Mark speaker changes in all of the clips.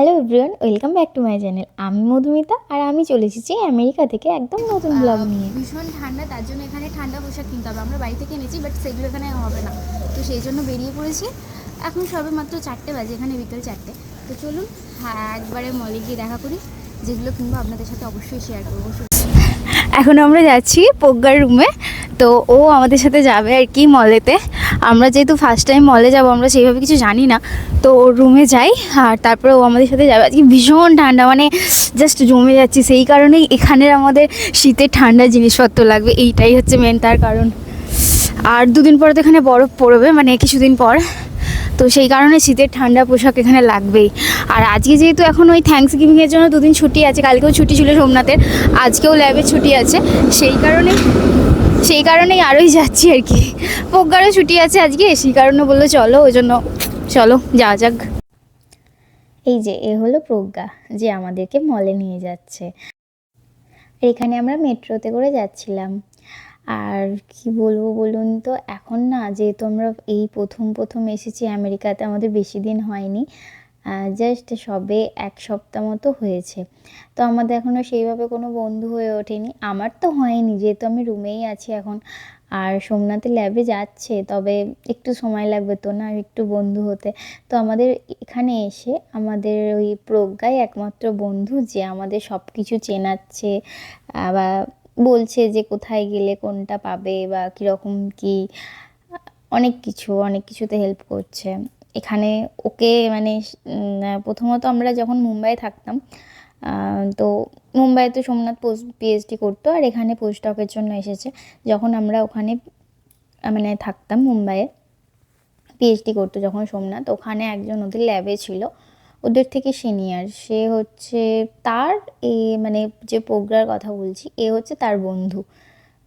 Speaker 1: Hello everyone welcome back to my channel আমি মধুমিতা আর আমি চলে এসেছি আমেরিকা থেকে একদম নতুন ব্লগ নিয়ে।
Speaker 2: ভীষণ ঠান্ডা তার জন্য এখানে ঠান্ডা পোশাক কিনতে হবে। আমরা বাড়ি থেকে এনেছি বাট সেগুলো এখানে হবে না। তো সেই জন্য বেরিয়ে পড়েছি। এখন সবে মাত্র চারটে বাজে এখানে বিকেল চারটে। তো চলুন হ্যাঁ একবারে মলে গিয়ে দেখা করি। যেগুলো কিনবো আপনাদের সাথে অবশ্যই শেয়ার করব।
Speaker 1: এখন আমরা যাচ্ছি পোগ্গার রুমে তো ও আমাদের সাথে যাবে আর কি মলেতে আমরা যেহেতু ফার্স্ট টাইম মলে যাব, আমরা সেইভাবে কিছু জানি না। তো ওর রুমে যাই, আর তারপরে ও আমাদের সাথে যাবে। আজকে ভীষণ ঠান্ডা মানে জাস্ট জমে যাচ্ছি। সেই কারণেই এখানের আমাদের শীতের ঠান্ডা জিনিসপত্র লাগবে। এইটাই হচ্ছে মেন তার কারণ। আর দুদিন পরে তো এখানে বরফ পড়বে মানে কিছুদিন পর। তো সেই কারণে শীতের ঠান্ডা পোশাক এখানে লাগবেই। আর আজকে যেহেতু এখন ওই থ্যাঙ্কস গিভিংয়ের জন্য দুদিন ছুটি আছে, কালকেও ছুটি ছিল সোমনাথের, আজকেও ল্যাবের ছুটি আছে। সেই কারণে সেই কারণেই আরোই যাচ্ছি আর কি। প্রজ্ঞারও ছুটি আছে আজকে, সেই কারণে বলল চলো, ওই জন্য চলো, যাওয়া যাক। এই যে, এ হলো প্রজ্ঞা, যে আমাদেরকে মলে নিয়ে যাচ্ছে। এখানে আমরা মেট্রোতে করে যাচ্ছিলাম। আর কি বলব বলুন তো, এখন না যেহেতু আমরা এই প্রথম প্রথম এসেছি, আমেরিকাতে আমাদের বেশি দিন হয়নি জাস্ট সবে এক সপ্তাহ মতো হয়েছে। তো আমাদের এখনও সেইভাবে কোনো বন্ধু হয়ে ওঠেনি। আমার তো হয়নি, যেহেতু আমি রুমেই আছি এখন। আর সোমনাথে ল্যাবে যাচ্ছে, তবে একটু সময় লাগবে তো না একটু বন্ধু হতে। তো আমাদের এখানে এসে আমাদের ওই প্রজ্ঞাই একমাত্র বন্ধু যে আমাদের সব কিছু চেনাচ্ছে, বা বলছে যে কোথায় গেলে কোনটা পাবে বা কীরকম কী, অনেক কিছু, অনেক কিছুতে হেল্প করছে। এখানে ওকে মানে প্রথমত আমরা যখন মুম্বাই থাকতাম তো মুম্বাইতে সোমনাথ পোস্ট পিএইচডি করতো আর এখানে পোস্ট ডকের জন্য এসেছে। যখন আমরা ওখানে মানে থাকতাম মুম্বাইয়ে পিএইচডি করতো যখন সোমনাথ, ওখানে একজন ওদের ল্যাবে ছিল। ওদের থেকে সিনিয়র সে হচ্ছে তার এ মানে যে প্রজ্ঞার কথা বলছি, এ হচ্ছে তার বন্ধু।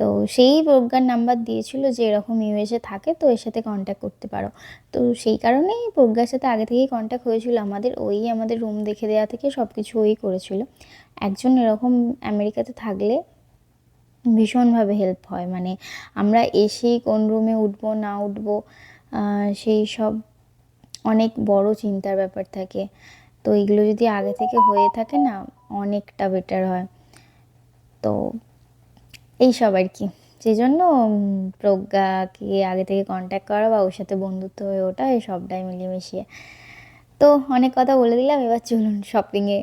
Speaker 1: তো সেই প্রজ্ঞার নাম্বার দিয়েছিল যে এরকম ইউএসএ থাকে তো এর সাথে কন্ট্যাক্ট করতে পারো। তো সেই কারণেই প্রজ্ঞার সাথে আগে থেকেই কন্ট্যাক্ট হয়েছিল। আমাদের ওই আমাদের রুম দেখে দেওয়া থেকে সব কিছু ওই করেছিল। একজন এরকম আমেরিকাতে থাকলে ভীষণভাবে হেল্প হয়। মানে আমরা এসেই কোন রুমে উঠবো, না উঠবো সেই সব অনেক বড় চিন্তার ব্যাপার থাকে। তো এগুলো যদি আগে থেকে হয়ে থাকে না, অনেকটা বেটার হয়। তো এই সব আর কি। সেই জন্য প্রজ্ঞাকে আগে থেকে কন্ট্যাক্ট করা বা ওর সাথে বন্ধুত্ব হয়ে ওঠা, এই সবটাই মিলিয়ে মিশিয়ে তো অনেক কথা বলে দিলাম, এবার চলুন শপিংয়ে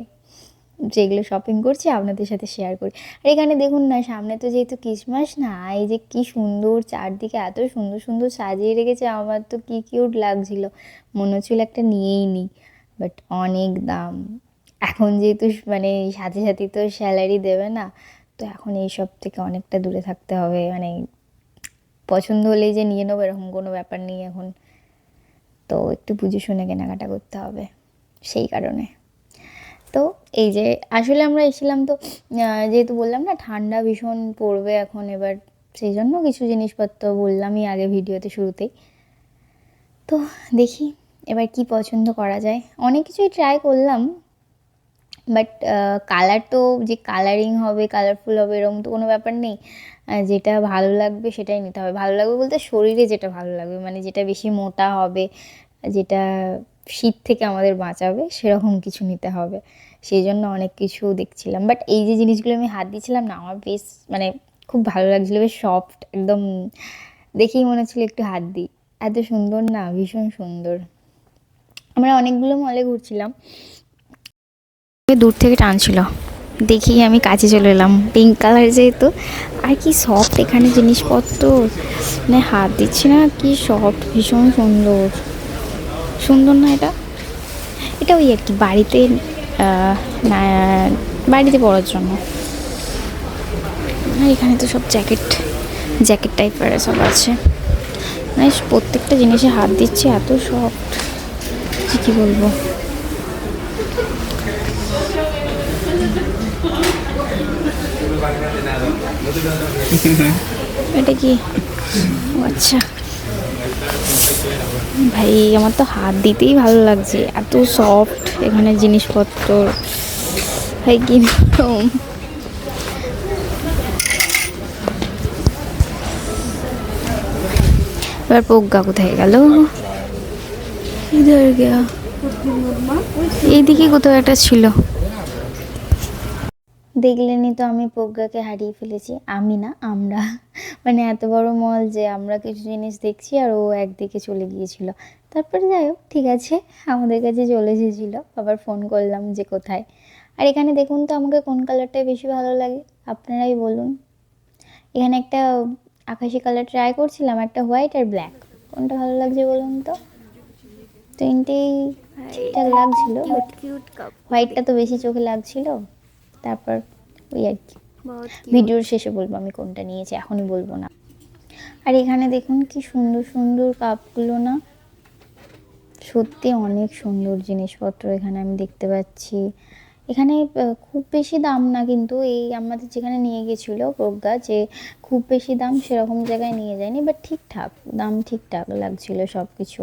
Speaker 1: যেগুলো শপিং করছি, আপনাদের সাথে শেয়ার করি। আর এখানে দেখুন না, সামনে তো যেহেতু ক্রিসমাস না, এই যে কি সুন্দর চারদিকে এত সুন্দর সুন্দর সাজিয়ে রেখেছে, আমার তো কি কিউট লাগছিল। মনে হচ্ছিল একটা নিয়েই নিই বাট অনেক দাম। এখন যেহেতু মানে সাথে সাথে তো স্যালারি দেবে না তো এখন এইসব থেকে অনেকটা দূরে থাকতে হবে। মানে পছন্দ হলেই যে নিয়ে নেব, এরকম কোনো ব্যাপার নেই এখন। তো একটু বুঝে শুনে কেনাকাটা করতে হবে সেই কারণে। তো এই যে আসলে আমরা এসেছিলাম তো যেহেতু বললাম না ঠান্ডা ভীষণ পড়বে এখন এবার, সেই জন্য কিছু জিনিসপত্র বললামই আগে ভিডিওতে শুরুতেই। তো দেখি এবার কি পছন্দ করা যায়। অনেক কিছুই ট্রাই করলাম বাট কালার তো যে কালারিং হবে কালারফুল হবে, এরকম তো কোনো ব্যাপার নেই। যেটা ভালো লাগবে সেটাই নিতে হবে। ভালো লাগবে বলতে শরীরে যেটা ভালো লাগবে মানে যেটা বেশি মোটা হবে, যেটা শীত থেকে আমাদের বাঁচাবে, সেরকম কিছু নিতে হবে। সেই জন্য অনেক কিছু দেখছিলাম। বাট এই যে জিনিসগুলো আমি হাত দিয়েছিলাম না, আমার বেশ মানে খুব ভালো লাগছিল, বেশ সফট একদম দেখেই মনে হচ্ছিল একটু হাত দিই। এত সুন্দর না, ভীষণ সুন্দর। আমরা অনেকগুলো মলে ঘুরছিলাম। দূর থেকে টানছিল। দেখি আমি কাছে চলে এলাম। পিঙ্ক কালার যেহেতু, আর কি সফট এখানে জিনিসপত্র? মানে হাত দিচ্ছি না, কি সফট ভীষণ সুন্দর। সুন্দর না এটা? এটা ওই আর কি বাড়িতে বাড়িতে পরার জন্য। আর এখানে তো সব জ্যাকেট জ্যাকেট টাইপের সব আছে। মানে প্রত্যেকটা জিনিসে হাত দিচ্ছে, এত সফট কী বলব? এটা কি? আচ্ছা। ভাই আমার তো হাত দিতেই ভালো লাগছে। এত সফট এখানে জিনিসপত্র। ভাই কি? এবার প্রজ্ঞা কোথায় গেল? ইধার গিয়া। এইদিকে কোথাও একটা ছিল। দেখলেনই তো আমি প্রজ্ঞাকে হারিয়ে ফেলেছি আমি না আমরা। মানে এত বড় মল যে আমরা কিছু জিনিস দেখছি আর ও একদিকে চলে গিয়েছিল। তারপরে যাই হোক ঠিক আছে আমাদের কাছে চলে এসেছিল আবার ফোন করলাম যে কোথায়। আর এখানে দেখুন তো আমাকে কোন কালারটা বেশি ভালো লাগে আপনারাই বলুন। এখানে একটা আকাশি কালার ট্রাই করছিলাম একটা হোয়াইট আর ব্ল্যাক কোনটা ভালো লাগছে বলুন তো? তিনটেই ঠিকঠাক লাগছিল হোয়াইটটা তো বেশি চোখে লাগছিল। তারপর ওই আর কি। ভিডিওর শেষে বলব আমি কোনটা নিয়েছি এখনই বলব না। আর এখানে দেখুন কি সুন্দর সুন্দর কাপগুলো না। সত্যি অনেক সুন্দর জিনিসপত্র এখানে আমি দেখতে পাচ্ছি। এখানে খুব বেশি দাম না কিন্তু এই আমাদের যেখানে নিয়ে গেছিল প্রজ্ঞা যে খুব বেশি দাম সেরকম জায়গায় নিয়ে যায়নি বাট ঠিকঠাক দাম ঠিকঠাক লাগছিল সব কিছু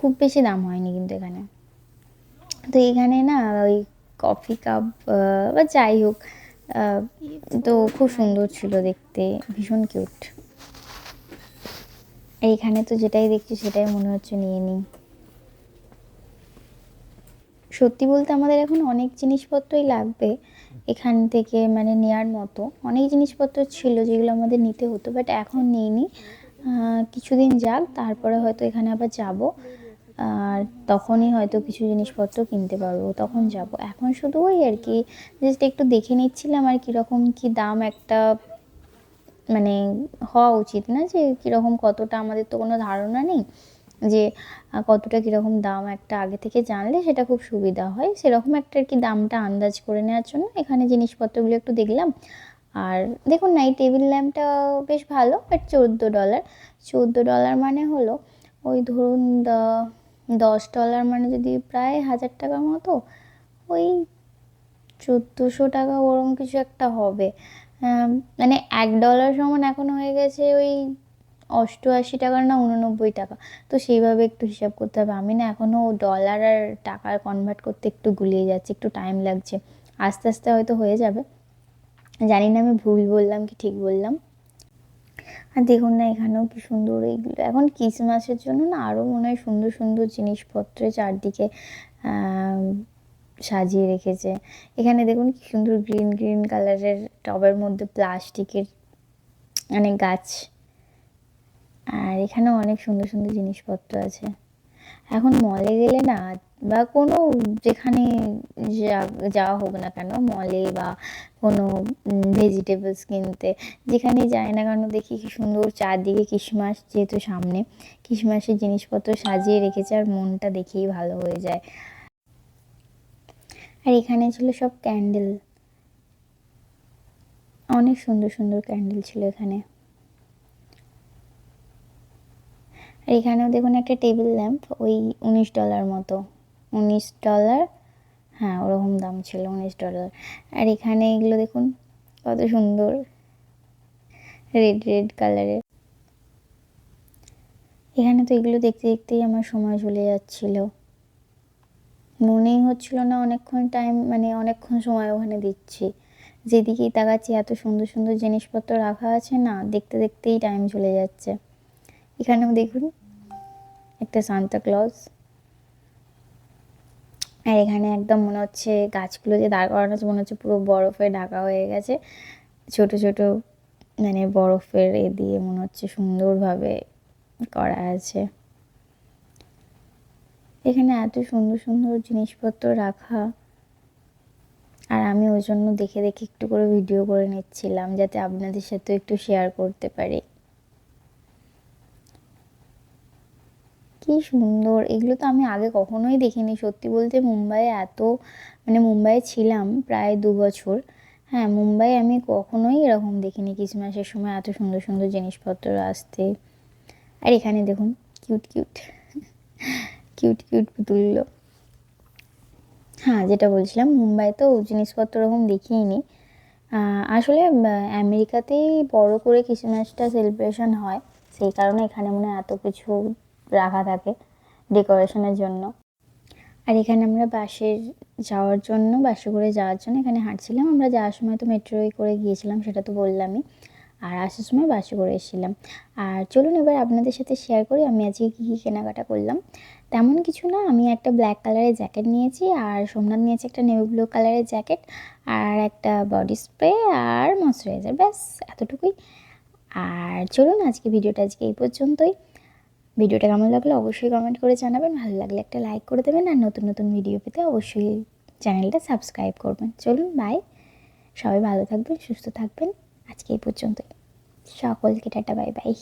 Speaker 1: খুব বেশি দাম হয়নি কিন্তু এখানে। তো এখানে না ওই কফি কাপ বা যাই হোক তো খুব সুন্দর ছিল দেখতে, ভীষণ কিউট। এইখানে তো যেটাই দেখছি সেটাই মনে হচ্ছে নিয়ে নিই। সত্যি বলতে আমাদের এখন অনেক জিনিসপত্রই লাগবে এখান থেকে মানে নেয়ার মতো। অনেক জিনিসপত্র ছিল যেগুলো আমাদের নিতে হতো বাট এখন নিইনি। কিছুদিন যাক, তারপরে হয়তো এখানে আবার যাব। আর তখনই হয়তো কিছু জিনিসপত্র কিনতে পারব, তখন যাব। এখন শুধু ওই আর কি জাস্ট একটু দেখে নিচ্ছিলাম আর কীরকম কী দাম একটা মানে হওয়া উচিত না যে কীরকম কতটা আমাদের তো কোনো ধারণা নেই যে কতটা কীরকম দাম একটা আগে থেকে জানলে সেটা খুব সুবিধা হয়। সেরকম একটা আর কি দামটা আন্দাজ করে নেওয়ার জন্য এখানে জিনিসপত্রগুলো একটু দেখলাম। আর দেখুন না এই টেবিল ল্যাম্পটা বেশ ভালো বাট চোদ্দ ডলার চোদ্দ ডলার মানে হলো ওই ধরুন দশ ডলার মানে যদি প্রায় হাজার টাকার মতো, ওই চোদ্দোশো টাকা ওরকম কিছু একটা হবে। মানে এক ডলার সমান এখন হয়ে গেছে ওই অষ্টআশি টাকা না উননব্বই টাকা। তো সেইভাবে একটু হিসাব করতে হবে। আমি না এখনও ডলার আর টাকার কনভার্ট করতে একটু গুলিয়ে যাচ্ছে, একটু টাইম লাগছে। আস্তে আস্তে হয়তো হয়ে যাবে। জানি না আমি ভুল বললাম কি ঠিক বললাম। আর দেখুন না, এখানেও কি সুন্দর এইগুলো। এখন ক্রিসমাসের জন্য না আরও মনে হয় সুন্দর সুন্দর জিনিসপত্র চারদিকে সাজিয়ে রেখেছে। এখানে দেখুন কি সুন্দর গ্রিন গ্রিন কালারের টবের মধ্যে প্লাস্টিকের অনেক গাছ। আর এখানেও অনেক সুন্দর সুন্দর জিনিসপত্র আছে। এখন মলে গেলে না, বা কোনো যেখানে যাওয়া হোক না কেন মলে বা কোনো ভেজিটেবলস কিনতে, যেখানে যাই না কেন দেখি কি সুন্দর চারদিকে ক্রিসমাস যেহেতু সামনে ক্রিসমাসের জিনিসপত্র সাজিয়ে রেখেছে আর মনটা দেখেই ভালো হয়ে যায়। আর এখানে ছিল সব ক্যান্ডেল অনেক সুন্দর সুন্দর ক্যান্ডেল ছিল এখানে। আর এখানেও দেখুন একটা টেবিল ল্যাম্প, ওই উনিশ ডলার মতো। উনিশ ডলার? হ্যাঁ ওরকম দাম ছিল, উনিশ ডলার। আর এখানে এগুলো দেখুন, কত সুন্দর। রেড রেড কালারের। এখানে তো এগুলো দেখতে দেখতেই আমার সময় চলে যাচ্ছিল। মনেই হচ্ছিল না অনেকক্ষণ টাইম মানে অনেকক্ষণ সময় ওখানে দিচ্ছি। যেদিকেই তাকাচ্ছি, এত সুন্দর সুন্দর জিনিসপত্র রাখা আছে না, দেখতে দেখতেই টাইম চলে যাচ্ছে। এখানেও দেখুন একটা সান্তা ক্লজ আর এখানে একদম মনে হচ্ছে গাছগুলো যে দাঁড় করানো আছে, মনে হচ্ছে পুরো বরফে ঢাকা হয়ে গেছে। ছোট ছোট মানে বরফের এ দিয়ে মনে হচ্ছে সুন্দরভাবে করা আছে। এখানে এত সুন্দর সুন্দর জিনিসপত্র রাখা। আর আমি ওই জন্য দেখে দেখে একটু করে ভিডিও করে নিচ্ছিলাম, যাতে আপনাদের সাথেও একটু শেয়ার করতে পারি। কি সুন্দর। এগুলো তো আমি আগে কখনোই দেখিনি। সত্যি বলতে মুম্বাইয়ে এত মানে মুম্বাইয়ে ছিলাম প্রায় দু বছর। হ্যাঁ মুম্বাই আমি কখনোই এরকম দেখিনি ক্রিসমাসের সময় এত সুন্দর সুন্দর জিনিসপত্র আসতে। আর এখানে দেখুন, কিউট কিউট কিউট কিউট পুতুলগুলো। হ্যাঁ যেটা বলছিলাম মুম্বাই তো জিনিসপত্র ওরকম দেখিনি। আসলে আমেরিকাতেই বড় করে ক্রিসমাসটা সেলিব্রেশন হয়। সেই কারণে এখানে মনে হয় এত কিছু রাখা থাকে ডেকোরেশনের জন্য। আর এখানে আমরা বাসে যাওয়ার জন্য, বাসে করে যাওয়ার জন্য এখানে হাঁটছিলাম। আমরা যাওয়ার সময় তো মেট্রোয় করে গিয়েছিলাম, সেটা তো বললামই। আর আসার সময় বাসে করে এসেছিলাম। আর চলুন এবার আপনাদের সাথে শেয়ার করি, আমি আজকে কী কী কেনাকাটা করলাম। তেমন কিছু না, আমি একটা ব্ল্যাক কালারের জ্যাকেট নিয়েছি, আর সোমনাথ নিয়েছে একটা নেভি ব্লু কালারের জ্যাকেট আর একটা বডি স্প্রে আর ময়শ্চারাইজার ব্যাস, এতটুকুই। আর চলুন আজকে ভিডিওটা আজকে এই পর্যন্তই। ভিডিওটা কেমন লাগল অবশ্যই কমেন্ট করে জানাবেন। ভালো লাগলে একটা লাইক করে দেবেন আর নতুন নতুন ভিডিও পেতে অবশ্যই চ্যানেলটা সাবস্ক্রাইব করবেন। চলুন বাই সবাই ভালো থাকবেন, সুস্থ থাকবেন। আজকে এই পর্যন্তই। সকলকে টাটা বাই বাই